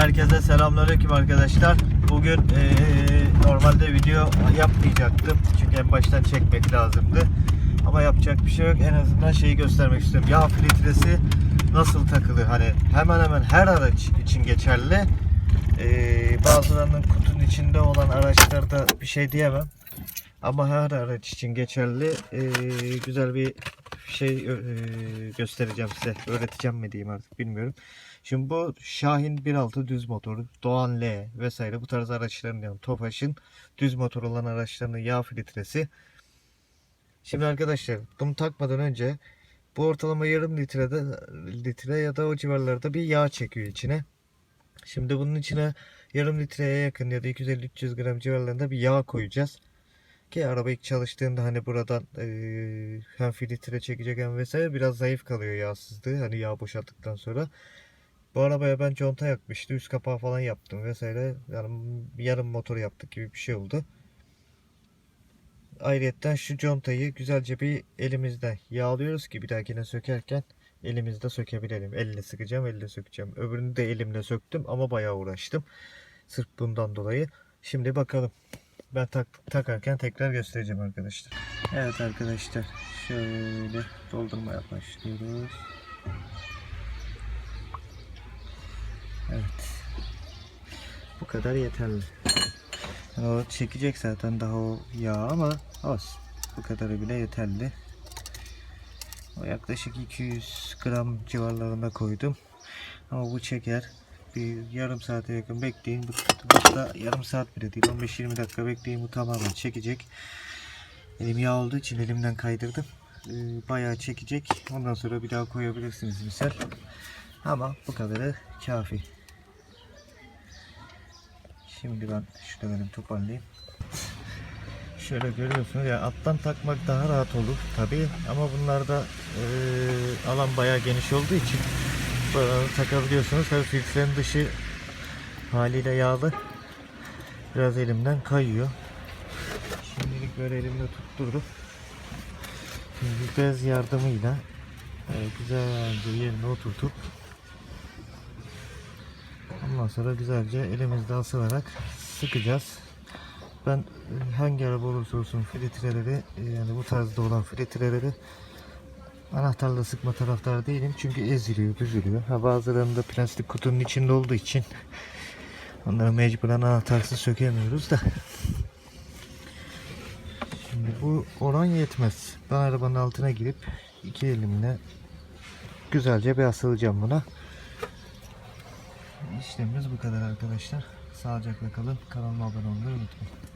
Herkese selamünaleyküm arkadaşlar. Bugün eee, normalde video yapmayacaktım. Çünkü en baştan çekmek lazımdı. Ama yapacak bir şey yok. En azından şeyi göstermek istiyorum. Yağ filtresi nasıl takılır? Hani hemen hemen her araç için geçerli. Eee, bazılarının kutunun içinde olan araçlarda bir şey diyemem. Ama her araç için geçerli. Eee, güzel bir şey eee, göstereceğim size. Öğreteceğim mi diyeyim artık bilmiyorum. Şimdi bu Şahin 1.6 düz motoru, Doğan L vesaire bu tarz araçların yani Tofaş'ın düz motor olan araçlarının yağ filtresi. Şimdi arkadaşlar bunu takmadan önce bu ortalama yarım litrede litre ya da o civarlarda bir yağ çekiyor içine. Şimdi bunun içine yarım litreye yakın ya da 250-300 gram civarlarında bir yağ koyacağız. Ki araba ilk çalıştığında hani buradan eee hem filtre çekecek hem vesaire biraz zayıf kalıyor yağsızlığı. Hani yağ boşalttıktan sonra. Bu arabaya ben conta yakmıştı. Üst kapağı falan yaptım vesaire. Yani yarım motor yaptık gibi bir şey oldu. Ayrıca şu contayı güzelce bir elimizden yağlıyoruz ki bir dahakine sökerken elimizde sökebilelim. Elle sıkacağım, elle sökeceğim. Öbürünü de elimle söktüm ama bayağı uğraştım. Sırf bundan dolayı. Şimdi bakalım. Ben tak, takarken tekrar göstereceğim arkadaşlar. Evet arkadaşlar. Şöyle doldurmaya başlıyoruz. Evet. Bu kadar yeterli. O çekecek zaten daha o yağ ama az. Bu kadarı bile yeterli. O yaklaşık 200 gram civarlarında koydum. Ama bu çeker. Bir yarım saate yakın bekleyin. Bu, da yarım saat bile değil. 15-20 dakika bekleyin. Bu tamamen çekecek. Elim yağ olduğu için elimden kaydırdım. Ee, bayağı çekecek. Ondan sonra bir daha koyabilirsiniz misal. Ama bu kadarı kafi. Şimdi ben şu dönelim toparlayayım. Şöyle görüyorsunuz ya alttan takmak daha rahat olur tabi ama bunlarda e, alan bayağı geniş olduğu için buraları takabiliyorsunuz. Tabi filtrenin dışı haliyle yağlı. Biraz elimden kayıyor. Şimdilik böyle elimde tutturdum. Şimdi bez yardımıyla e, güzelce yerine oturtup Ondan sonra güzelce elimizde asılarak sıkacağız. Ben e, hangi araba olursa olsun filtreleri e, yani bu tarzda olan filtreleri anahtarla sıkma taraftar değilim. Çünkü eziliyor, büzülüyor. Ha bazılarında plastik kutunun içinde olduğu için onları mecburen anahtarsız sökemiyoruz da. Şimdi bu oran yetmez. Ben arabanın altına girip iki elimle güzelce bir asılacağım buna. İşlemimiz bu kadar arkadaşlar. Sağlıcakla kalın. Kanalıma abone olmayı unutmayın.